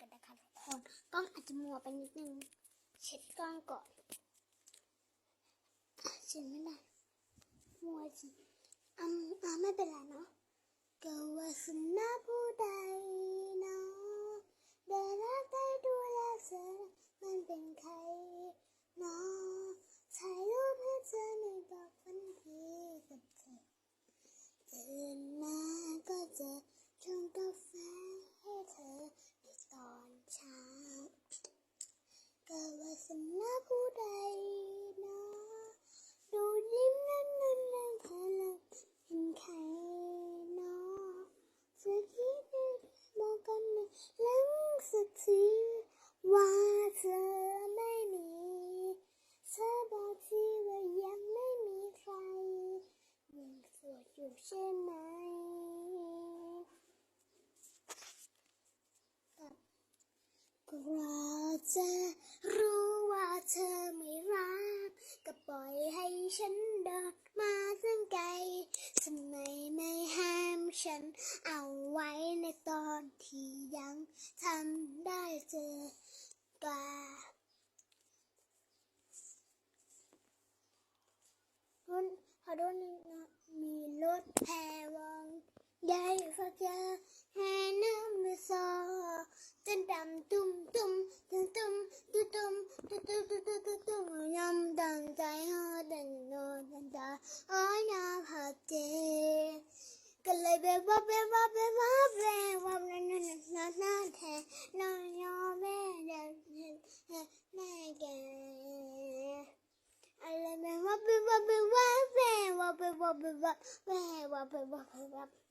กันนะคะทุกคนกล้องอาจจะมัวไปนิดนึงเช็ดกล้องก่อนเช็ดไม่ได้มัวจริงอะอะไม่เป็นไรเนาะก็ว่าสนาผู้ใดเนาะได้รักได้ดูแลเธอมันเป็นใครเนาะถ่ายรูปให้เธอในบอกฝันดีกับเธอ ตื่นมาก็จะชงกาแฟให้เธอในตอนเช้าก็ว่า สำนักผู้ใดนะดูยิ้มนั่นนั่นนั่นเธอละเป็นใครนะสักทีได้บอกกันในหลังสักทีว่าเธอไม่มีเธอบอกทีว่ายังไม่มีใครยังโสดอยู่ใช่ไหมกับกว่า เดินมาซึ่งไกลทำไมไม่ห้ามฉันเอาไว้ในตอนที่ยังทำได้เจอกันรุ่นขอโทษนมีรถแพรวงใหญ่ฟักยาให้น้ำมือซอจนดำตุ้มตุ้มตุ้มตุ้ม Wobble, wobble, wobble, wobble, wobble, wobble, wobble, wobble.